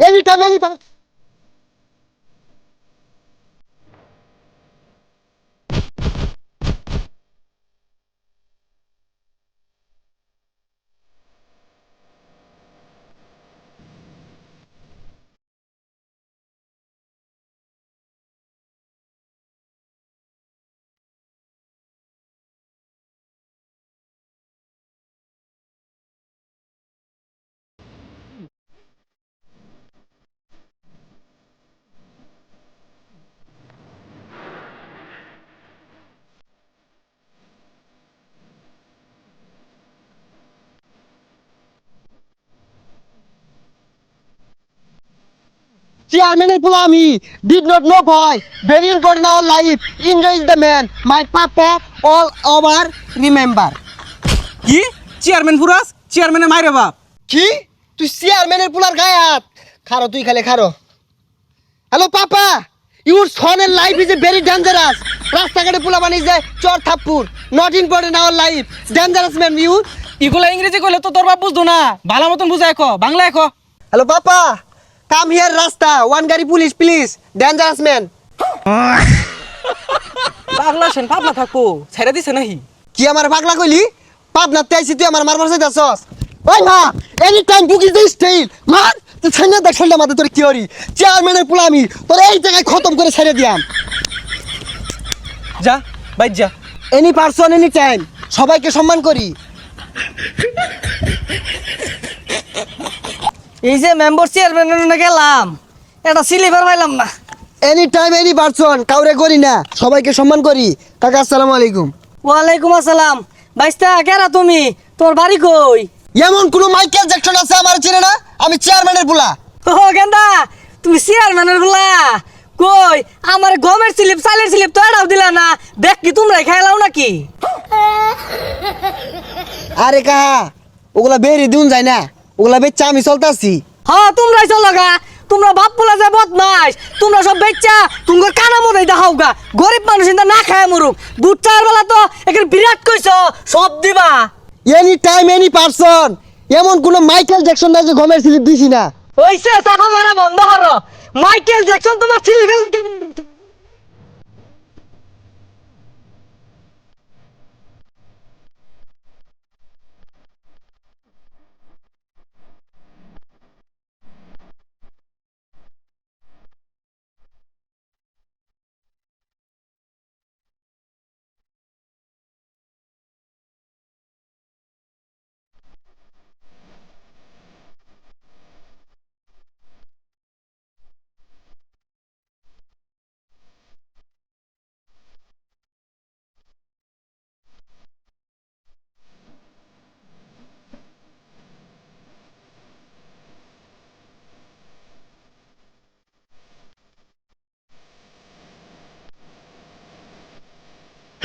Any time any time চেয়ারম্যানের পোলা আমি ডিড নট নো ভয় very important our life enjoy is the man my papa all over remember কি? Chairman ফুরাস চেয়ারম্যানের মাইরে বাপ কি? তুই চেয়ারম্যানের পোলার গায়ে হাত। খারো তুই খালে খারো। হ্যালো পাপা ইউর সনের life is a very dangerous রাস্তাঘাটে পোলা বানিয়ে যায় চর থাপ্পুর। Not important our life dangerous man you ইগুলা ইংরেজি কইলে তো তোর বাপ বুঝতো না। ভালো মতন বুঝাই কো বাংলা কো। হ্যালো পাপা কাম হিয়ার রাস্তা ওয়ান গাড়ি পুলিশ প্লিজ ডেঞ্জারাস ম্যান পাগলা সেন পাগলা থাকব। ছেড়ে দিছে নাহি কি আমার পাগলা কইলি? পাবনা তেইছি তুই আমার মারবার চাইতাছস ওই মা any time book is the style মার তুই ছাইনা দেখ ছেলে মাথা তোর কি হরি চেয়ারম্যানের পোলা আমি তোর এই জায়গায় খতম করে ছেড়ে দিয়াম। যা বাইর যা। এনি পারসন এনি টাইম সবাইকে সম্মান করি। এই যে মেম্বার চেয়ারম্যান গেলাম। এটা সিলিভার পাইলাম না। এনি টাইম এনি পারসন কাউরে করি না। সবাইকে সম্মান করি। কাকা আসসালামু আলাইকুম। ওয়ালাইকুম আসসালাম। বাইস্তা কেরা তুমি? তোর বাড়ি কই? এমন কোন মাইকেল জ্যাকসন আছে আমার চেনে না? আমি চেয়ারম্যানের পোলা ও গেন্দা তুমি চেয়ারম্যানের বলা? কই আমার গমের স্লিপ চালের স্লিপ তো এটাও দিলা না। দেখ কি তোমরাই খাইলাও নাকি? আরে কাহা ওগুলা বেরি দিন যায় না। ওগুলা বেচা আমি চলতাছি। হ্যাঁ তোমরাই চলো গা। তোমরা বাপ বলা যায় বদমাস তোমরা সব বেচ্চা তোমার কানা মতো দেখাও গা। গরিব মানুষ ইন্দা না খায় মরুক। দুধ চার বেলা তো এখানে বিরাট কইছ সব দিবা। এনি টাইম এনি পারসন এমন কোন মাইকেল জ্যাকসন নাই যে গমের স্লিপ দিছি না। ওইসে চাপা মারা বন্ধ করো। মাইকেল জ্যাকসন তোমার ছেলে